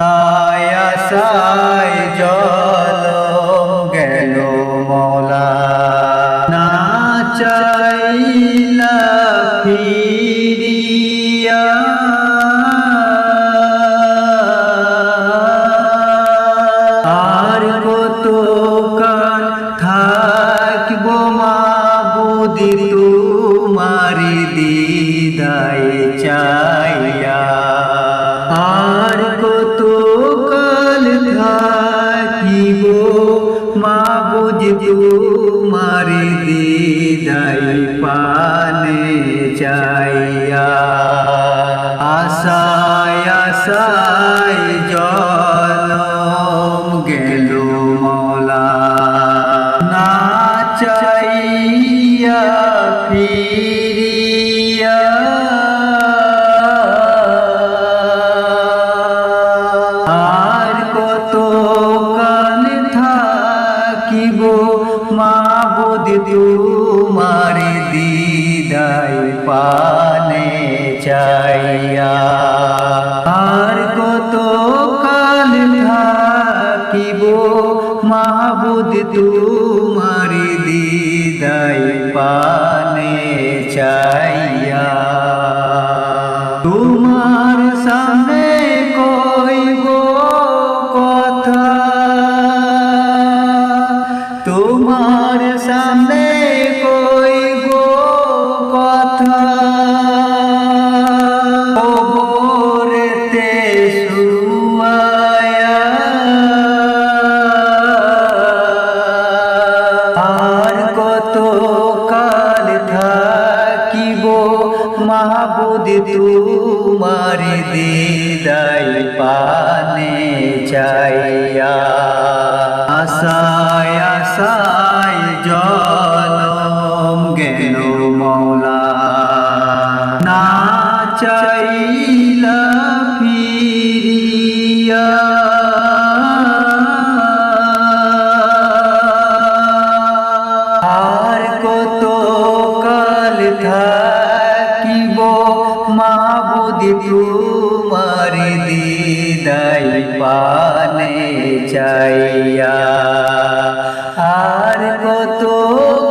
আয়াসায় জলম গেল মৌলা না চাইলা আর কত কাল থাকব মাবুদি তোমারি দিদায় চাইয়া তোমারি দিদাই পানে চাইয়া। আশায় আশায় জলম গেল মলা। না চাইয়া ফিরিয়া মাবুদ তোমার দিদাই পানে চাইয়া। আর কত কাল থাকিব মাবুদ তোমার দিদাই পানে মাহবুদ তোমার দিদাই পানে চাইয়া। আশায় আশায় জলম গেল মৌলা। না চাইলা ফিরিয়া। আর কত কাল থাকিব মাবুদ তোমার দিদাই পানে চাইয়া। আর কত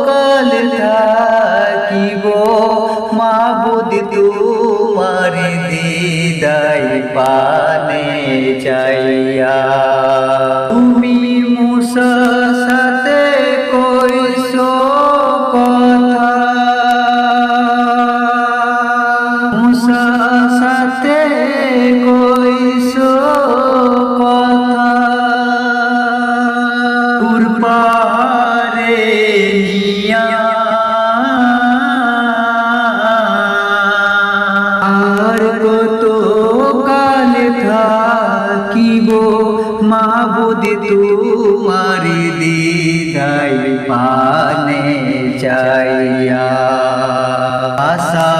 কাল থাকিব মাবুদ তোমার দিদাই পানে চাইয়া। থাকিব মাবুদ তোমার দিদাই পানে চাইয়া। আশায়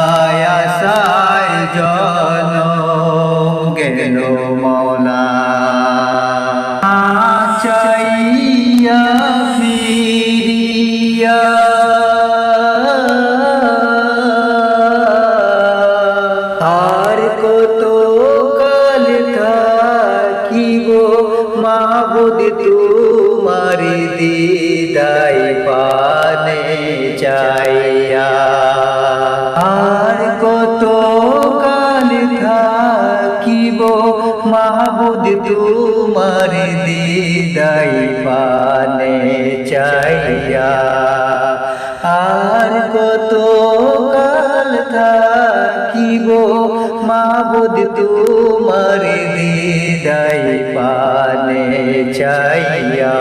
তোমার দিদাই পানে চাইয়া। আর কত কাল থাকিব মাহবুদ তোমার দিদাই পানে চাইয়া। মাবুদ তোমার দিদাই পানে চাইয়া